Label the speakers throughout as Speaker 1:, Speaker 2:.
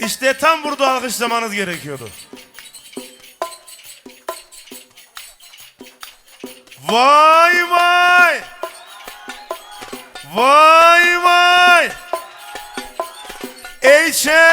Speaker 1: İşte tam burada alkışlamanız gerekiyordu. Vay vay! Vay vay! Eyşem!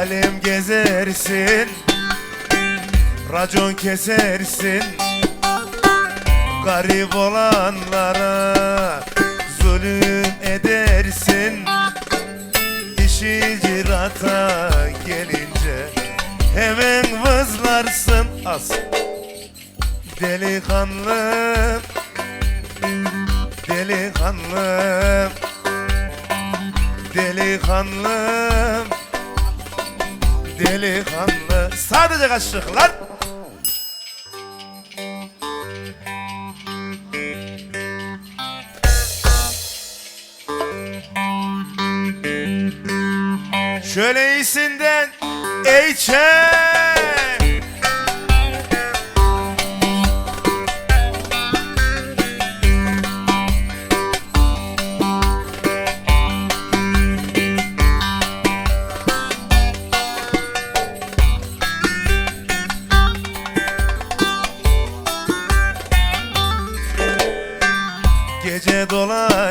Speaker 1: Alem gezersin Racon kesersin. Garip olanlara Zulüm edersin. İşi cirata gelince Hemen vızlarsın. As Delikanlı Delikanlı Delikanlı Delikanlı. Sadece kaşıklar Şöyle iyisinden Eyçe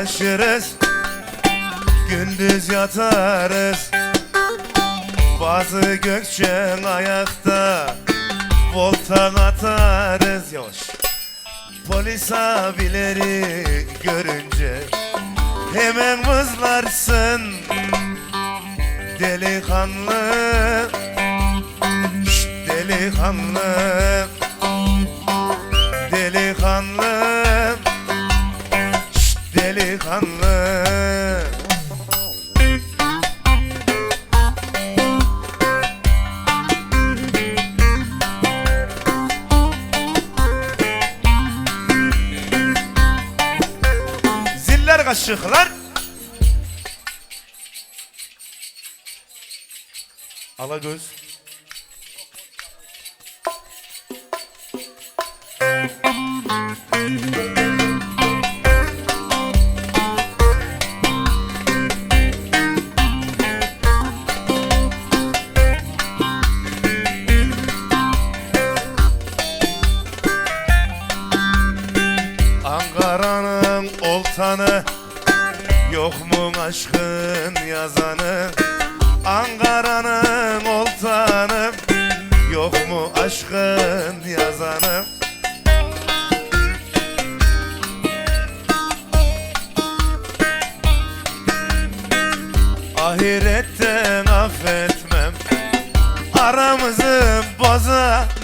Speaker 1: dolaşırız Gündüz yatarız. Bazı gökçen ayakta Volta atarız. Yavaş. Polis abileri görünce Hemen vızlarsın Delikanlı Şşt, Delikanlı Ziller kaşıklar. Ala oltanı Yok mu aşkın yazanı? Ankara'nın oltanı Yok mu aşkın yazanı? Ahiretten affetmem Aramızı bozanım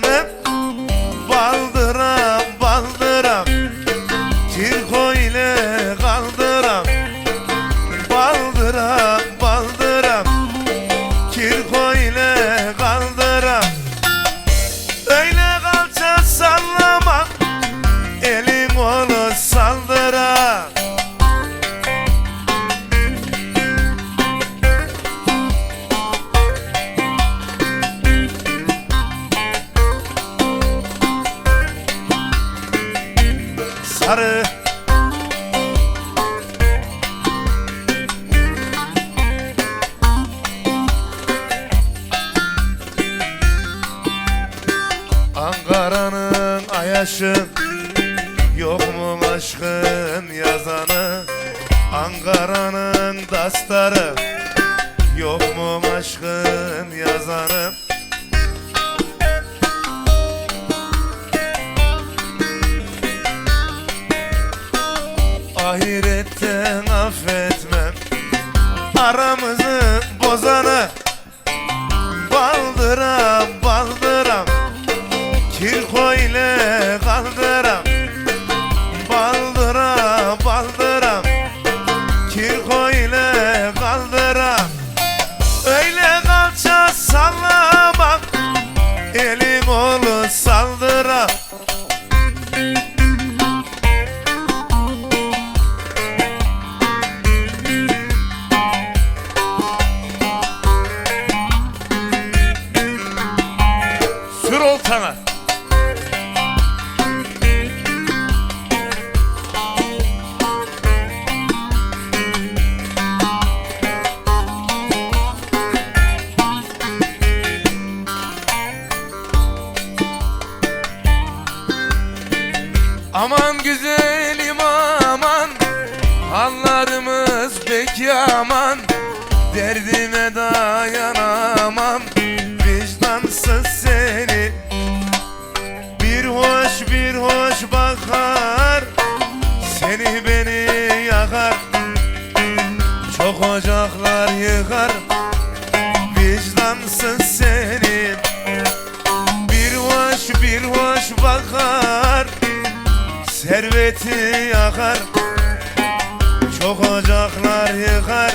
Speaker 1: Sarı. Ankara'nın ayaşı Yok mu aşkın yazanı? Ankara'nın dastarı Yok mu aşkın yazanı 烟花易。Aman güzelim aman. Anlarımız pek aman. Derdim Serveti yakar Çok ocaklar yıkar